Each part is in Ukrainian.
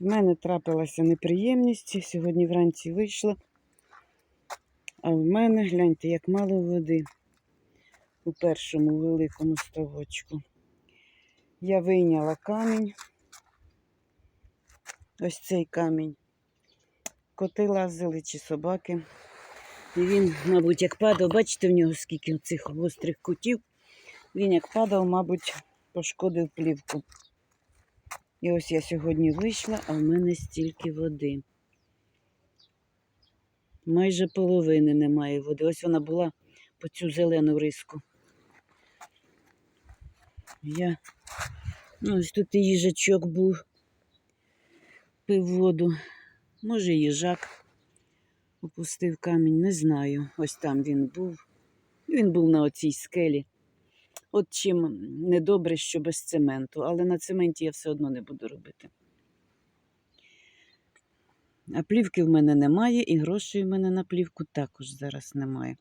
В мене трапилася неприємність. Сьогодні вранці вийшла. А в мене, гляньте, як мало води у першому великому ставочку. Я вийняла камінь. Ось цей камінь. Коти лазили чи собаки. І він, мабуть, як падав, бачите, в нього скільки цих гострих кутів. Він як падав, мабуть, пошкодив плівку. І ось я сьогодні вийшла, а в мене стільки води. Майже половини немає води. Ось вона була по цю зелену риску. Я... Ну, ось тут і їжачок був, пив воду. Може, їжак опустив камінь, не знаю. Ось там він був. Він був на оцій скелі. От чим недобре, що без цементу, але на цементі я все одно не буду робити. А плівки в мене немає, і грошей в мене на плівку також зараз немає.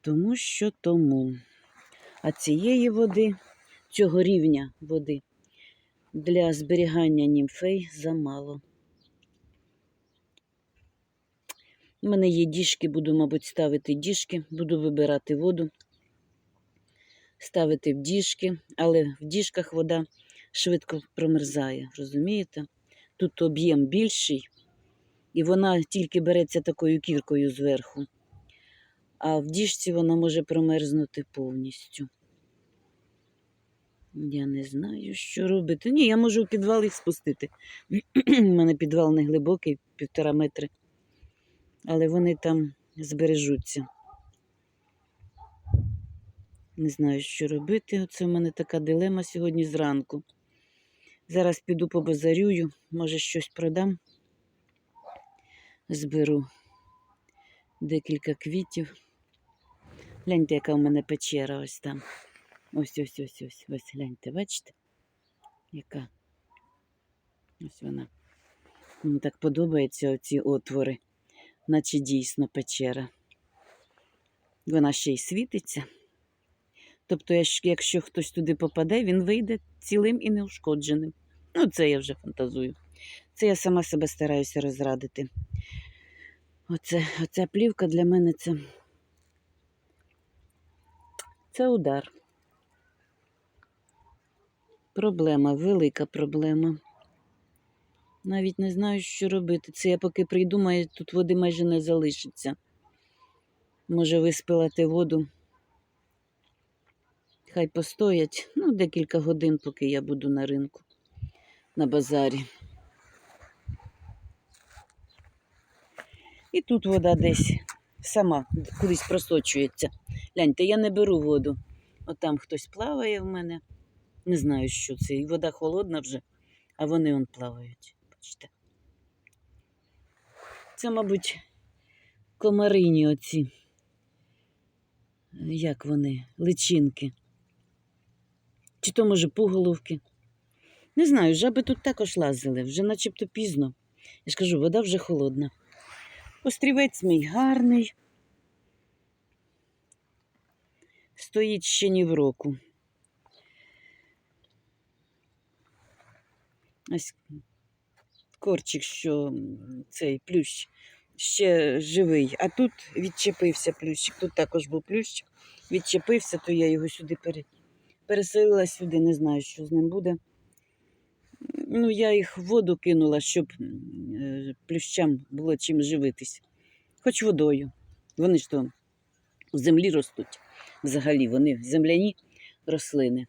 Тому що тому. А цієї води, цього рівня води для зберігання німфей замало. У мене є діжки, буду, мабуть, ставити діжки, буду вибирати воду, ставити в діжки, але в діжках вода швидко промерзає, розумієте? Тут об'єм більший, і вона тільки береться такою кіркою зверху, а в діжці вона може промерзнути повністю. Я не знаю, що робити. Ні, я можу в підвал їх спустити. У мене підвал не глибокий, півтора метри але вони там збережуться. Не знаю, що робити. Оце в мене така дилема сьогодні зранку. Зараз піду побазарюю, може щось продам. Зберу декілька квітів. Гляньте, яка в мене печера ось там. Ось ось ось ось ось. Гляньте, бачите? Яка? Ось вона. Мені так подобаються оці отвори наче дійсно печера. Вона ще й світиться. Тобто, якщо хтось туди попаде, він вийде цілим і неушкодженим. Ну, це я вже фантазую. Це я сама себе стараюся розрадити. Оце, Оця плівка для мене це, це удар. Проблема, велика проблема. Навіть не знаю, що робити. Це я поки прийду, тут води майже не залишиться. Може виспилати воду. Хай постоять, ну, декілька годин, поки я буду на ринку, на базарі. І тут вода десь сама кудись просочується. Гляньте, я не беру воду. От там хтось плаває в мене. Не знаю, що це. І вода холодна вже, а вони он плавають. Бачите? Це, мабуть, комарині оці. Як вони, личинки. Чи то, може, пуголовки. Не знаю, жаби тут також лазили, вже начебто пізно. Я ж кажу, вода вже холодна. Острівець мій гарний. Стоїть ще ні в року. Ось корчик, що цей плющ ще живий. А тут відчепився плющик. Тут також був плющ. Відчепився, то я його сюди пере... переселила сюди, не знаю, що з ним буде. Ну, я їх в воду кинула, щоб е, плющам було чим живитись. Хоч водою. Вони ж то в землі ростуть. Взагалі вони земляні рослини.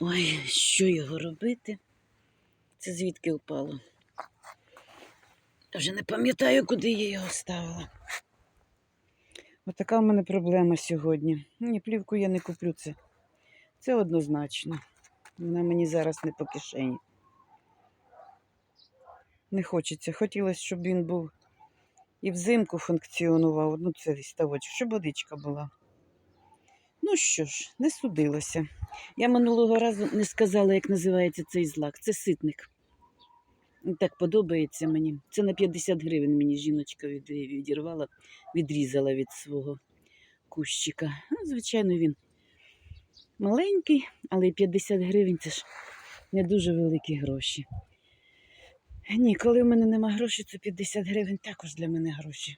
Ой, що його робити? Це звідки впало? Вже не пам'ятаю, куди я його ставила. Отака в мене проблема сьогодні. Ні, плівку я не куплю це. Це однозначно. Вона мені зараз не по кишені. Не хочеться. Хотілося, щоб він був і взимку функціонував. Ну, це ставочок, щоб водичка була. Ну що ж, не судилося. Я минулого разу не сказала, як називається цей злак. Це ситник. Так подобається мені. Це на 50 гривень мені жіночка відірвала, відрізала від свого кущика. Ну, звичайно, він маленький, але й 50 гривень це ж не дуже великі гроші. Ні, коли в мене нема грошей, то 50 гривень також для мене гроші.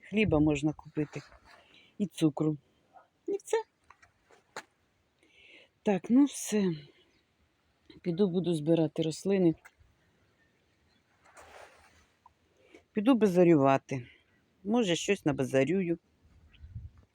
Хліба можна купити і цукру. І все. Так, ну все. Піду буду збирати рослини. Піду базарювати. Може, щось набазарюю.